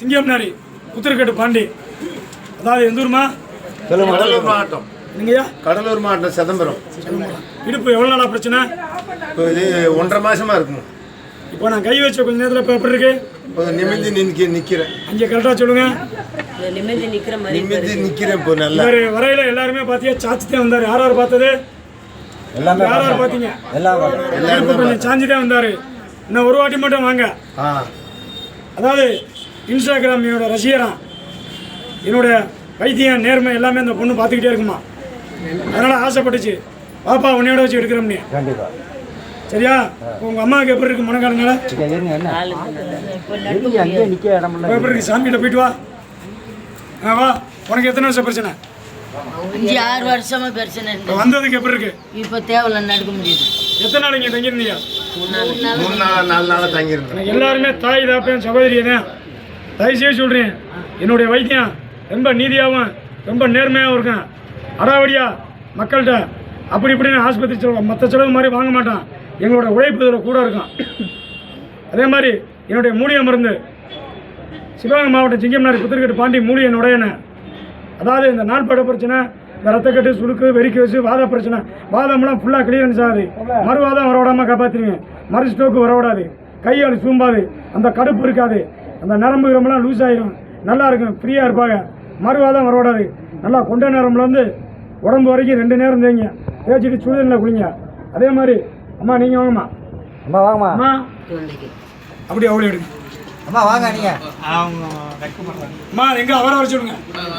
சிங்கம்னாரி புத்திரக்கட்டு பாண்டி. அதாவது எந்த ஊருமா? கடலூர் மாவட்டம். நீங்கய்யா கடலூர் மாவட்டம் சிதம்பரம். இடுப்பு எவ்வளோ நாளா பிரச்சனை? இப்போ இது ஒன்றரை மாசமா இருக்குமா இப்போ நான் கை வச்ச கொஞ்ச நேரத்தில் இப்போ எப்படி இருக்கு? இப்போ நிமிர்ந்து நிற்க நிற்கிறேன் அங்கே கரெக்டாக சொல்லுங்க. நிமிர்ந்து நிக்கிற மாதிரி நிமிர்ந்து நிற்கிறேன் இப்போ நல்லா. இவர் வரையில எல்லாருமே பார்த்தியா? சாச்சி தான் வந்தார். யார் யார் பார்த்தது? எல்லாமே யார் யார் பார்த்தீங்க? எல்லாம் இடுப்பு கொஞ்சம் சாஞ்சி தான் வந்தார். இன்னும் ஒரு வாட்டி மட்டும் வாங்க. ஆ. அதாவது இன்ஸ்டாகிராம் என்னோட ரசிகரான் என்னோட வைத்தியம் நேர்மை எல்லாமே அந்த பொண்ணு பார்த்துக்கிட்டே இருக்குமா? அதனால் ஆசைப்பட்டுச்சு. பாப்பா உன்னையோட வச்சு எடுக்கிறோம்னே. சரியா? உங்கள் அம்மாவுக்கு எப்படி இருக்கு இப்போ எப்படி இருக்கு? சாமிகிட்ட போயிட்டு வா. ஆ வா. உனக்கு எத்தனை வருஷம் பிரச்சனை? அஞ்சு ஆறு வருஷமா பிரச்சனை இருந்தது வந்ததுக்கு எப்படி இருக்கு? இப்போ தேவையில்ல நடக்க முடியுது. எத்தனை நாள் இங்கே தங்கியிருந்தீங்க? மூணு நாள் நாலு நாளாக தங்கியிருந்தேன் எல்லாருமே தாய் தாப்பேன் சகோதரியே தான்? தயவுசெய்து சொல்கிறேன் என்னுடைய வைத்தியம் ரொம்ப நீதியாகவும் ரொம்ப நேர்மையாகவும் இருக்கும் அடாவடியாக மக்கள்கிட்ட அப்படி இப்படின்னு ஆஸ்பத்திரி செலவு மற்ற செலவு மாதிரி வாங்க மாட்டான். எங்களோட உழைப்பு இதில் கூட இருக்கும். அதே மாதிரி என்னுடைய மூலிகை மருந்து சிவகங்கை மாவட்டம் சிங்கம்னாரி புத்திரக்கட்டு பாண்டி மூலிகை நுடையன. அதாவது இந்த நாள்பட பிரச்சனை இந்த ரத்தக்கட்டு சுழுக்கு வெறிக்க வச்சு வாத பிரச்சனை வாதம்லாம் ஃபுல்லாக கிளியரன்ஸ் ஆகுது மறுவாதம் வரவிடாமல் காப்பாற்றுவீங்க மறு ஸ்டோக்கு வரவிடாது கையால் சூம்பாது. அந்த கடுப்பு இருக்காது. அந்த நரம்பு கிரம்பெல்லாம் லூஸ் ஆயிரும். நல்லா இருக்கும் ஃப்ரீயாக இருப்பாங்க. மறுவாதம் வரவிடாது நல்லா கொண்ட நரம்புலேருந்து உடம்பு வரைக்கும் ரெண்டு நேரம் தேங்க தேய்ச்சிட்டு சுடுதண்ணில் குளிங்க. அதே மாதிரி அம்மா நீங்கள் வாங்கம்மா. அம்மா வாங்கம்மா. அம்மா. அப்படி அவ்வளோ எடுங்க. அம்மா வாங்க நீங்க. அம்மா எங்கே அவரை வர சொல்லுங்க.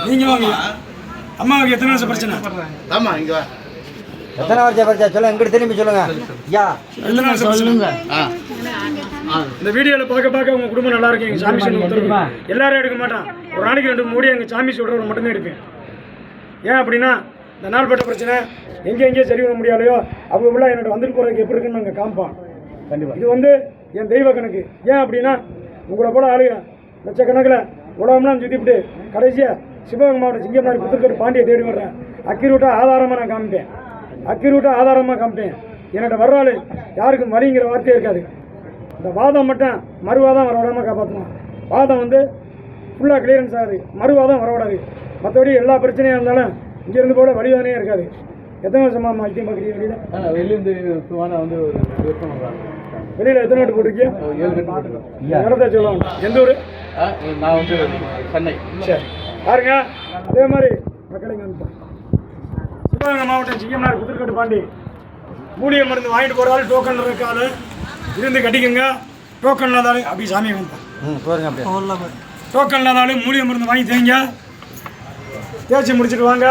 நீங்கள் வாங்க. அம்மாவுக்கு எத்தனை வருஷம் பிரச்சனை? ஆமாம் இங்கே வா. எத்தனை வருஷம் படிச்சா சொல்லுங்க எங்கிட்ட திரும்பி சொல்லுங்க. யா. எத்தனை வருஷம் பிரச்சனை இந்த வீடியோவில் பார்க்க பார்க்க உங்கள் குடும்பம் நல்லா இருக்கு எங்கள் சாமி சொல்லி உத்தரவு எல்லாரும் எடுக்க மாட்டான். ஒரு நாளைக்கு ரெண்டு மூடி எங்கள் சாமி சொல்கிறவங்க மட்டும்தான் எடுப்பேன். ஏன் அப்படின்னா இந்த நாள்பட்ட பிரச்சனை எங்கே எங்கே சரி பண்ண முடியாலையோ அவங்க உள்ள என்னோட வந்துட்டு போகிறதுக்கு எப்படி இருக்குன்னு நாங்கள் காமிப்போம் கண்டிப்பாக இது வந்து என் தெய்வ கணக்கு. ஏன் அப்படின்னா உங்களை போல ஆளுங்க லட்சக்கணக்கில் உலகம்லாம் சுற்றிவிட்டு கடைசியாக சிவகங்கை மாவட்டம் சிங்கம்னாரி புத்துக்கட்டு பாண்டியை தேடி வர்றேன். அக்கிரூட்டாக ஆதாரமாக நான் காமிப்பேன். அக்கிரூட்டாக ஆதாரமாக காமிப்பேன். என்னோட வர்றாள் யாருக்கும் வலிங்கிற வார்த்தையே இருக்காது. இந்த வாதம் மட்டும் மறுவாதம் வர விடாமல் காப்பாற்றணும் வாதம் வந்து ஃபுல்லாக கிளியரன்ஸ் ஆகுது. மறுவாதம் வர விடாது மற்றபடி எல்லா பிரச்சனையும் இருந்தாலும் இங்கேருந்து போட வழிவாதனையே இருக்காது. எத்தனை வருஷமா வைத்தியம் பார்க்குறீங்க வெளியில்? வெளியிருந்து வந்து எத்தனை வாட்டி போட்டிருக்கீங்க இடத்த சொல்லுவாங்க எந்த ஊர்? நான் வந்து சென்னை. சரி. பாருங்க. அதே மாதிரி மக்களை காமிப்போம் சிவகங்கை மாவட்டம் சிங்கம்னார் புத்திரக்கட்டு பாண்டி. மூலிகை மருந்து வாங்கிட்டு போகிற ஆள் டோக்கன் இருக்காது இருந்து கட்டிக்கங்க. டோக்கன் இல்லாதாலும் அப்படி சாமியை காமிப்போம் ம் போருங்க அப்படியே. டோக்கன் இல்லாதாலும் மூலிகை மருந்து வாங்கி தேங்க தேய்ச்சி முடிச்சிட்டு வாங்க.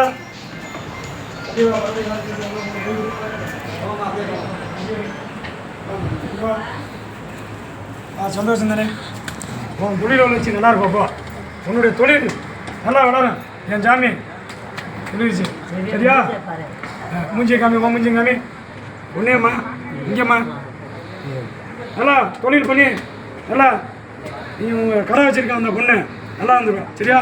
ஆ சந்தோஷம் தானே? உன் தொழில் வளர்ச்சி நல்லா இருக்கும் அப்போ. உன்னுடைய தொழில் நல்லா வளரும். என் சாமி. சொல்லிடுச்சு சரியா மூஞ்சி காமி உன் மூஞ்சி காமி உன்னேம்மா இங்கேம்மா நல்லா தொழில் பண்ணி நல்லா நீ உங்கள் கடை வச்சிருக்க அந்த பொண்ணு நல்லா வந்துடுவேன் சரியா